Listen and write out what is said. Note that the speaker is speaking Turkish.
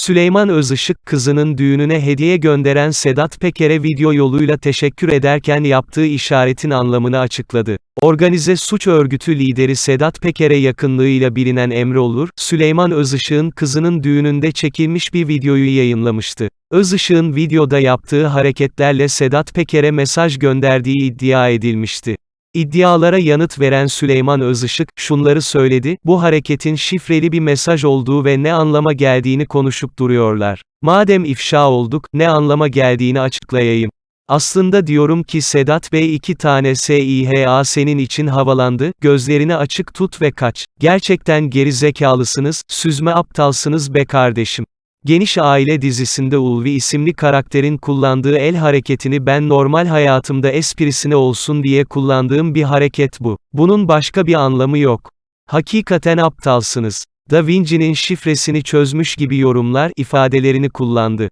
Süleyman Özışık, kızının düğününe hediye gönderen Sedat Peker'e video yoluyla teşekkür ederken yaptığı işaretin anlamını açıkladı. Organize suç örgütü lideri Sedat Peker'e yakınlığıyla bilinen Emre Olur, Süleyman Özışık'ın kızının düğününde çekilmiş bir videoyu yayınlamıştı. Özışık'ın videoda yaptığı hareketlerle Sedat Peker'e mesaj gönderdiği iddia edilmişti. İddialara yanıt veren Süleyman Özışık, şunları söyledi, bu hareketin şifreli bir mesaj olduğu ve ne anlama geldiğini konuşup duruyorlar. Madem ifşa olduk, ne anlama geldiğini açıklayayım. Aslında diyorum ki Sedat Bey iki tane SİHA senin için havalandı, gözlerini açık tut ve kaç. Gerçekten geri zekalısınız, süzme aptalsınız be kardeşim. Geniş Aile dizisinde Ulvi isimli karakterin kullandığı el hareketini ben normal hayatımda esprisine olsun diye kullandığım bir hareket bu. Bunun başka bir anlamı yok. Hakikaten aptalsınız. Da Vinci'nin şifresini çözmüş gibi yorumlar ifadelerini kullandı.